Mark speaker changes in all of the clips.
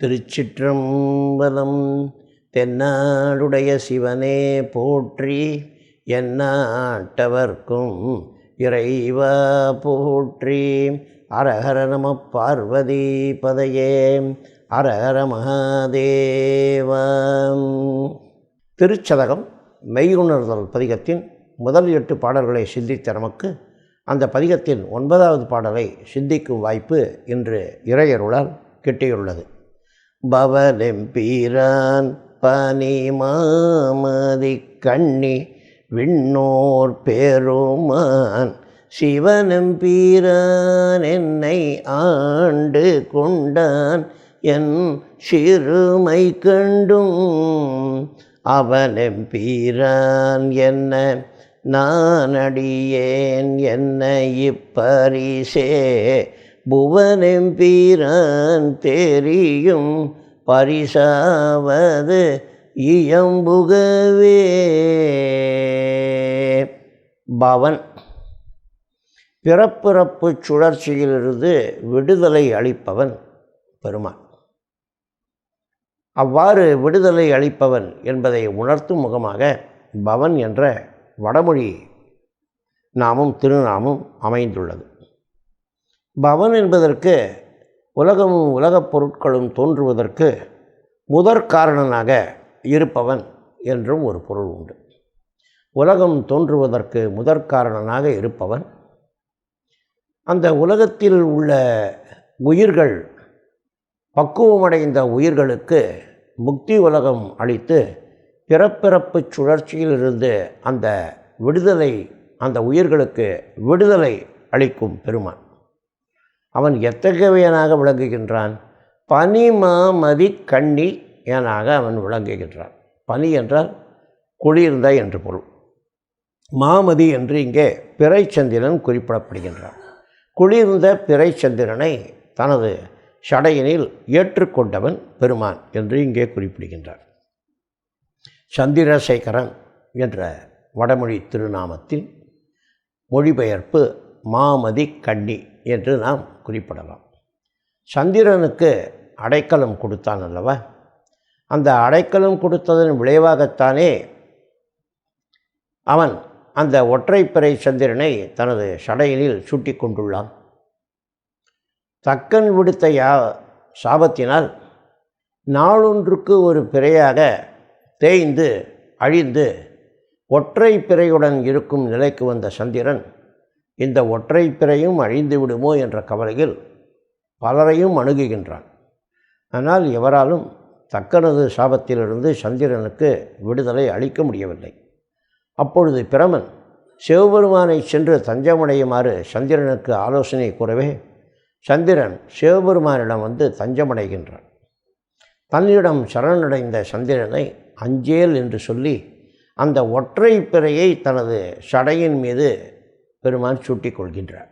Speaker 1: திருச்சிற்றம்பலம் தென்னாடுடைய சிவனே போற்றி என்னாட்டவர்க்கும் இறைவா போற்றி. அரஹர நம பார்வதி பதையே அரஹர மகாதேவம் திருச்சதகம் மெய்யுணர்தல் பதிகத்தின் முதல் எட்டு பாடல்களை சிந்தித்த நமக்கு அந்த பதிகத்தின் ஒன்பதாவது பாடலை சிந்திக்கும் வாய்ப்பு இன்று இறையருளால் கிட்டியுள்ளது. பவலெம்பீரான் பனி மாமதி கண்ணி விண்ணோர் பெருமான் சிவனம்பீரான் என்னை ஆண்டு கொண்டான். என் சிறுமை கண்டும் அவனெம்பீரான் என்ன நான் அடியேன் என்ன இப்பரிசே புவனெம்பீரான் தெரியும் பரிசாவது இயம்புகவே. பவன். பிறப்பிறப்பு சுழற்சியிலிருந்து விடுதலை அளிப்பவன் பெருமான். அவ்வாறு விடுதலை அளிப்பவன் என்பதை உணர்த்தும் முகமாக பவன் என்ற வடமொழி நாமும் திருநாமும் அமைந்துள்ளது. பவன் என்பதற்கு உலகமும் உலகப் பொருட்களும் தோன்றுவதற்கு முதற் காரணனாக இருப்பவன் என்றும் ஒரு பொருள் உண்டு. உலகம் தோன்றுவதற்கு முதற் காரணனாக இருப்பவன். அந்த உலகத்தில் உள்ள உயிர்கள் பக்குவமடைந்த உயிர்களுக்கு முக்தி உலகம் அளித்து பிறப்பிறப்பு சுழற்சியிலிருந்து அந்த விடுதலை அந்த உயிர்களுக்கு விடுதலை அளிக்கும் பெருமான். அவன் எத்தகையவனாக விளங்குகின்றான்? பனிமாமதி கண்ணி எனாக அவன் விளங்குகின்றான். பனி என்றால் குளிர்ந்த என்று பொருள். மாமதி என்று இங்கே பிறைச்சந்திரன் குறிப்பிடப்படுகின்றான். குளிர்ந்த பிறைச்சந்திரனை தனது சடையினில் ஏற்றுக்கொண்டவன் பெருமான் என்று இங்கே குறிப்பிடுகின்றார். சந்திரசேகரன் என்ற வடமொழி திருநாமத்தின் மொழிபெயர்ப்பு மாமதி கண்ணி என்று நாம் குறிப்பிடலாம். சந்திரனுக்கு அடைக்கலம் கொடுத்தான் அல்லவா? அந்த அடைக்கலம் கொடுத்ததன் விளைவாகத்தானே அவன் அந்த ஒற்றைப்பிறை சந்திரனை தனது சடையினில் சுட்டி கொண்டுள்ளான். தக்கன் விடுத்த யா சாபத்தினால் நாளொன்றுக்கு ஒரு பிறையாக தேய்ந்து அழிந்து ஒற்றை பிறையுடன் இருக்கும் நிலைக்கு வந்த சந்திரன் இந்த ஒற்றை பிறையும் அழிந்து விடுமோ என்ற கவலையில் பலரையும் அணுகுகின்றான். ஆனால் எவராலும் தக்கனது சாபத்திலிருந்து சந்திரனுக்கு விடுதலை அளிக்க முடியவில்லை. அப்பொழுது பிரமன் சிவபெருமானை சென்று தஞ்சமடையுமாறு சந்திரனுக்கு ஆலோசனை கூறவே சந்திரன் சிவபெருமானிடம் வந்து தஞ்சமடைகின்றான். தன்னிடம் சரணடைந்த சந்திரனை அஞ்சேல் என்று சொல்லி அந்த ஒற்றை பிறையை தனது சடையின் மீது பெருமான் சூட்டிக் கொள்கின்றார்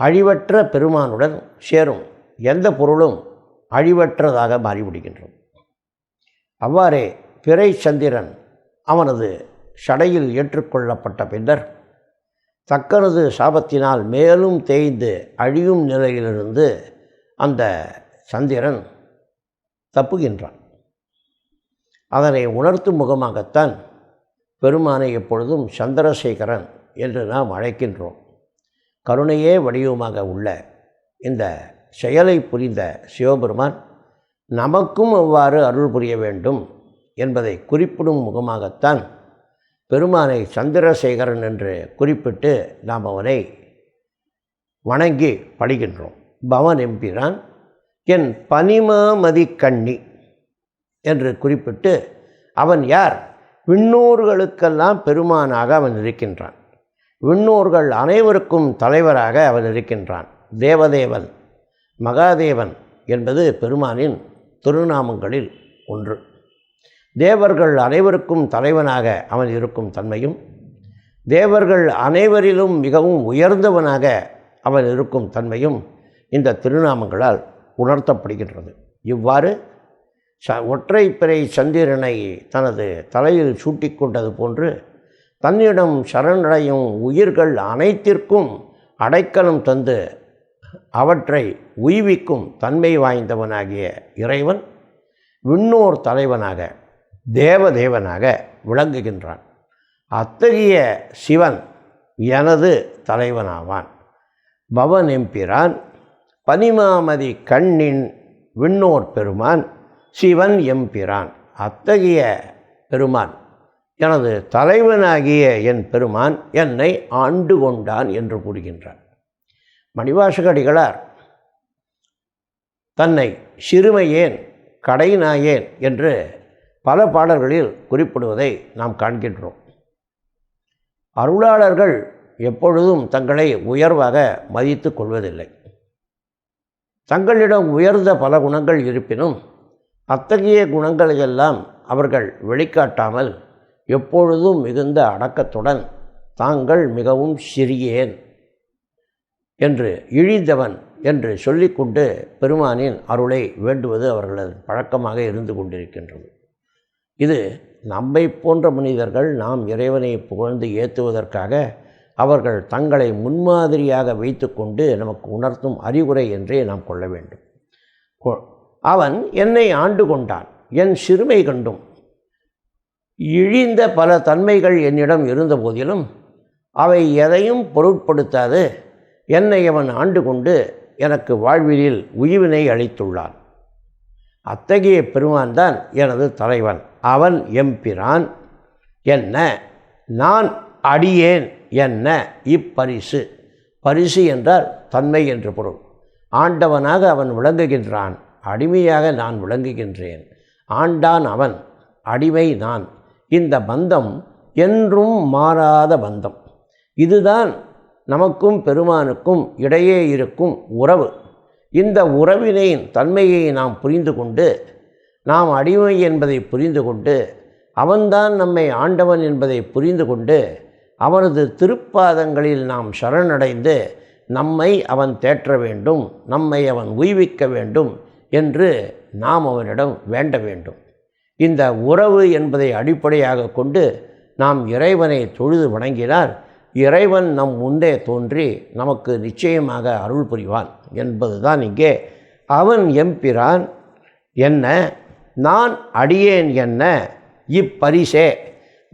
Speaker 1: அழிவற்ற பெருமானுடன் சேரும் எந்த பொருளும் அழிவற்றதாக மாறிவிடுகின்றோம். அவ்வாறே பிறை சந்திரன் அவனது சடையில் ஏற்றுக்கொள்ளப்பட்ட பின்னர் தக்கனது சாபத்தினால் மேலும் தேய்ந்து அழியும் நிலையிலிருந்து அந்த சந்திரன் தப்புகின்றான். அதனை உணர்த்தும் முகமாகத்தான் பெருமானை எப்பொழுதும் சந்திரசேகரன் என்று நாம் அழைக்கின்றோம். கருணையே வடிவமாக உள்ள இந்த செயலை புரிந்த சிவபெருமான் நமக்கும் அவ்வாறு அருள் புரிய வேண்டும் என்பதை குறிப்பிடும் முகமாகத்தான் பெருமானை சந்திரசேகரன் என்று குறிப்பிட்டு நாம் அவனை வணங்கி படுகின்றோம் பவன் எம்பிரான் என் பனிமாமதி கண்ணி என்று குறிப்பிட்டு அவன் யார்? விண்ணூர்களுக்கெல்லாம் பெருமானாக அவன் இருக்கின்றான். விண்ணூர்கள் அனைவருக்கும் தலைவராக அவன் இருக்கின்றான். தேவதேவன் மகாதேவன் என்பது பெருமானின் திருநாமங்களில் ஒன்று. தேவர்கள் அனைவருக்கும் தலைவனாக அவன் இருக்கும் தன்மையும் தேவர்கள் அனைவரிலும் மிகவும் உயர்ந்தவனாக அவன் இருக்கும் தன்மையும் இந்த திருநாமங்களால் உணர்த்தப்படுகின்றது. இவ்வாறு ச ஒற்றை பிறை சந்திரனை தனது தலையில் சூட்டிக்கொண்டது போன்று தன்னிடம் சரணடையும் உயிர்கள் அனைத்திற்கும் அடைக்கலம் தந்து அவற்றை உய்விக்கும் தன்மை வாய்ந்தவனாகிய இறைவன் விண்ணோர் தலைவனாக தேவதேவனாக விளங்குகின்றான். அத்தகைய சிவன் எனது தலைவனாவான். பவன் எம்பிரான் பனிமாமதி கண்ணின் விண்ணோர் பெருமான் சிவன் எம்பிரான் அத்தகைய பெருமான். எனது தலைவனாகிய என் பெருமான் என்னை ஆண்டு கொண்டான் என்று கூறுகின்றான் மணிவாசகடிகளார் தன்னை சிறுமையேன் கடைநாயேன் என்று பல பாடல்களில் குறிப்பிடுவதை நாம் காண்கின்றோம். அருளாளர்கள் எப்பொழுதும் தங்களை உயர்வாக மதித்து கொள்வதில்லை. தங்களிடம் உயர்ந்த பல குணங்கள் இருப்பினும் அத்தகைய குணங்களையெல்லாம் அவர்கள் வெளிக்காட்டாமல் எப்பொழுதும் மிகுந்த அடக்கத்துடன் தாங்கள் மிகவும் சிறியேன் என்று இழிந்தவன் என்று சொல்லிக்கொண்டு பெருமானின் அருளை வேண்டுவது அவர்களது பழக்கமாக இருந்து கொண்டிருக்கின்றது. இது நம்மை போன்ற மனிதர்கள் நாம் இறைவனை புகழ்ந்து ஏற்றுவதற்காக அவர்கள் தங்களை முன்மாதிரியாக வைத்துக்கொண்டு நமக்கு உணர்த்தும் அறிவுரை என்றே நாம் கொள்ள வேண்டும். கொ- அவன் என்னை ஆண்டு கொண்டான். என் சிறுமை கண்டும். இழிந்த பல தன்மைகள் என்னிடம் இருந்த போதிலும் அவை எதையும் பொருட்படுத்தாது. என்னை அவன் ஆண்டு கொண்டு எனக்கு வாழ்விலில் உய்வினை அளித்துள்ளான். அத்தகைய பெருமான் தான் எனது தலைவன். அவன் எம்பிரான். என்ன? நான் அடியேன். என்ன? இப்பரிசு. பரிசு என்றால் தன்மை என்று பொருள். ஆண்டவனாக அவன் விளங்குகின்றான். அடிமையாக நான் விளங்குகின்றேன். ஆண்டான் அவன் அடிமை நான். இந்த பந்தம் என்றும் மாறாத பந்தம். இதுதான் நமக்கும் பெருமானுக்கும் இடையே இருக்கும் உறவு. இந்த உறவினை தன்மையை நாம் புரிந்து கொண்டு நாம் அடிமை என்பதை புரிந்து கொண்டு அவன்தான் நம்மை ஆண்டவன் என்பதை புரிந்து கொண்டு அவனது திருப்பாதங்களில் நாம் சரணடைந்து நம்மை அவன் தேற்ற வேண்டும் நம்மை அவன் உய்விக்க வேண்டும் என்று நாம் அவனிடம் வேண்ட வேண்டும். இந்த உறவு என்பதை அடிப்படையாக கொண்டு நாம் இறைவனை தொழுது வணங்கினால் இறைவன் நம் முன்னே தோன்றி நமக்கு நிச்சயமாக அருள் புரிவான் என்பதுதான் இங்கே. அவன் எம்பிரான் என்ன? நான் அடியேன் என்ன? இப்பரிசே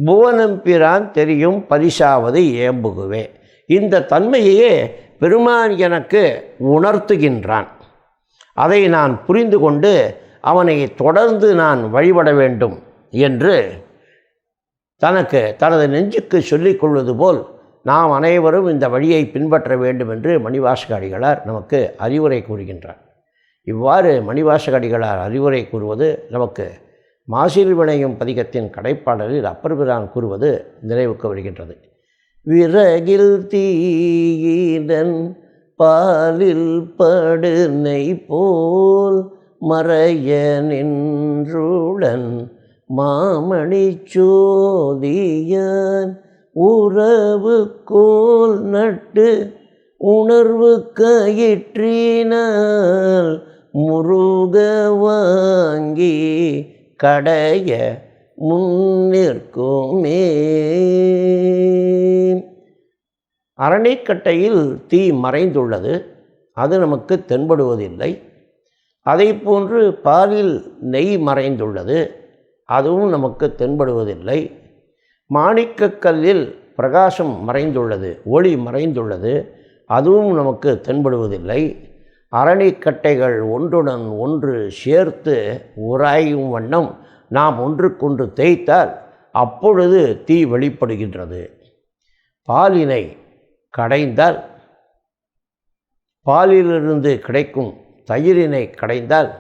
Speaker 1: புவனம்பிரான் தெரியும் பரிசாவது ஏம்புகுவே. இந்த தன்மையையே பெருமான் எனக்கு உணர்த்துகின்றான். அதை நான் புரிந்து கொண்டு அவனை தொடர்ந்து நான் வழிபட வேண்டும் என்று தனக்கு தனது நெஞ்சுக்கு சொல்லிக் கொள்வது போல் நாம் அனைவரும் இந்த வழியை பின்பற்ற வேண்டும் என்று மணிவாசகடிகளார் நமக்கு அறிவுரை கூறுகின்றார். இவ்வாறு மணிவாசக அடிகளார் அறிவுரை கூறுவது நமக்கு மாசில் விளையும் பதிகத்தின் கடைப்பாடலில் அப்பர்பிரான் கூறுவது நினைவுக்கு வருகின்றது. விறகில் தீயினன் பாலில் படுனை போல் மறைய நின்றுடன் மாமணி சோதியான் உறவு கோல் நட்டு உணர்வு கயிற்றினால் முருக வாங்கி கடைய முன்னிற்குமே அரணிக்கட்டையில் தீ மறைந்துள்ளது. அது நமக்கு தென்படுவதில்லை. அதை போன்று பாலில் நெய் மறைந்துள்ளது. அதுவும் நமக்கு தென்படுவதில்லை. மாணிக்கக்கல்லில் பிரகாசம் மறைந்துள்ளது. ஒளி மறைந்துள்ளது. அதுவும் நமக்கு தென்படுவதில்லை. அரணிக்கட்டைகள் ஒன்றுடன் ஒன்று சேர்த்து உராயும் வண்ணம் நாம் ஒன்றுக்கொன்று தேய்த்தால் அப்பொழுது தீ வெளிப்படுகின்றது. பாலினை கடைந்தால் பாலிலிருந்து கிடைக்கும் தயிரினை கடைந்தால்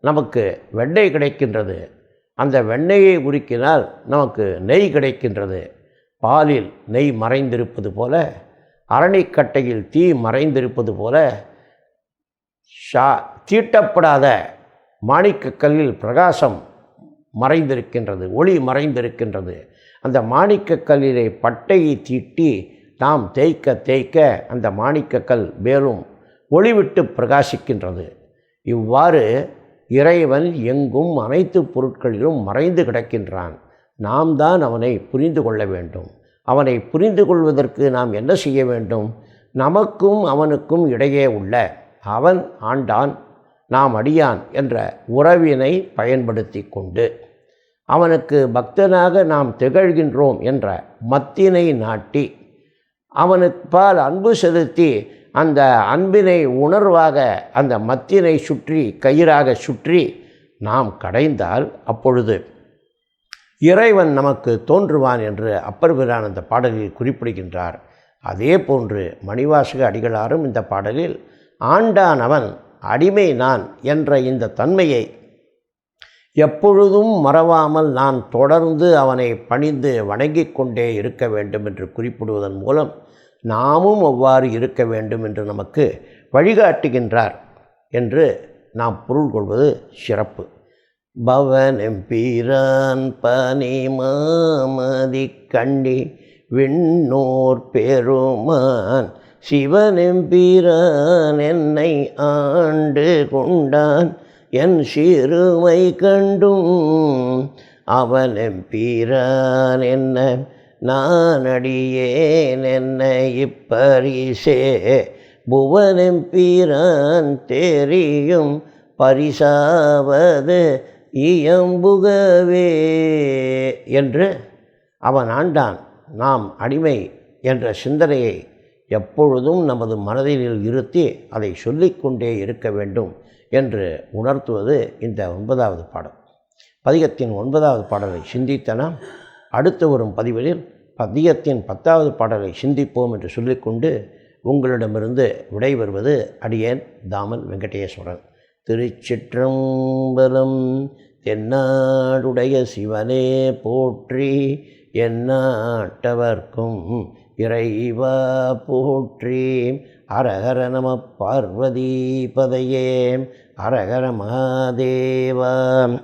Speaker 1: நமக்கு வெண்ணெய் கிடைக்கின்றது. அந்த வெண்ணெயை உருக்கினால் நமக்கு நெய் கிடைக்கின்றது. பாலில் நெய் மறைந்திருப்பது போல அரணிக்கட்டையில் தீ மறைந்திருப்பது போல ஷா தீட்டப்படாத மாணிக்கக்கல்லில் பிரகாசம் மறைந்திருக்கின்றது ஒளி மறைந்திருக்கின்றது. அந்த மாணிக்கக்கல்லிலே பட்டையை தீட்டி நாம் தேய்க்க தேய்க்க அந்த மாணிக்கக்கல் மேலும் ஒளிவிட்டு பிரகாசிக்கின்றது. இவ்வாறு இறைவன் எங்கும் அனைத்து பொருட்களிலும் மறைந்து கிடக்கின்றான். நாம் தான் அவனை புரிந்து கொள்ள வேண்டும். அவனை புரிந்து கொள்வதற்கு நாம் என்ன செய்ய வேண்டும்? நமக்கும் அவனுக்கும் இடையே உள்ள அவன் ஆண்டான் நாம் அடியான் என்ற உறவினை பயன்படுத்தி கொண்டு அவனுக்கு பக்தனாக நாம் திகழ்கின்றோம் என்ற மத்தினை நாட்டி அவனுக்கு பால் அன்பு செலுத்தி அந்த அன்பினை உணர்வாக அந்த மத்தினை சுற்றி கயிறாக சுற்றி நாம் கடைந்தால் அப்பொழுது இறைவன் நமக்கு தோன்றுவான் என்று அப்பர் பிரான் அந்த பாடலில் குறிப்பிடுகின்றார். அதே போன்று மணிவாசக அடிகளாரும் இந்த பாடலில் ஆண்டான் அவன் அடிமை நான் என்ற இந்த தன்மையை எப்பொழுதும் மறவாமல் நான் தொடர்ந்து அவனை பணிந்து வணங்கிக் கொண்டே இருக்க வேண்டும் என்று குறிப்பிடுவதன் மூலம் நாமும் அவ்வாறு இருக்க வேண்டும் என்று நமக்கு வழிகாட்டுகின்றார் என்று நாம் பொருள் கொள்வது சிறப்பு. பவனெம்பீரான் பனி மாமதி கண்டி விண்ணோர் பெருமான் சிவனெம்பீரான் என்னை ஆண்டு கொண்டான். என் சிறுமை கண்டும் அவன் எம்பீரான் என்ன நான் அடியேன் என்ன இப்பரிசே. புவனெம்பீரான் தெரியும் பரிசாவது இயம்புகவே என்று அவன் ஆண்டான். நாம் அடிமை என்ற சிந்தனையை எப்பொழுதும் நமது மனதில் இருத்தி அதை சொல்லிக்கொண்டே இருக்க வேண்டும் என்று உணர்த்துவது இந்த ஒன்பதாவது பாடல். பதிகத்தின் ஒன்பதாவது பாடலை சிந்தித்தன அடுத்து வரும் பதிவுகளில் பதிகத்தின் பத்தாவது பாடலை சிந்திப்போம் என்று சொல்லிக்கொண்டு உங்களிடமிருந்து விடைபெறுவது அடியேன் தாமன் வெங்கடேஸ்வரன். திருச்சிற்றம்பலம் தென்னாடுடைய சிவனே போற்றி என்னாட்டவர்க்கும் இறைவா போற்றி. அரகர நம பார்வதி பதையே அரஹர மகாதேவா.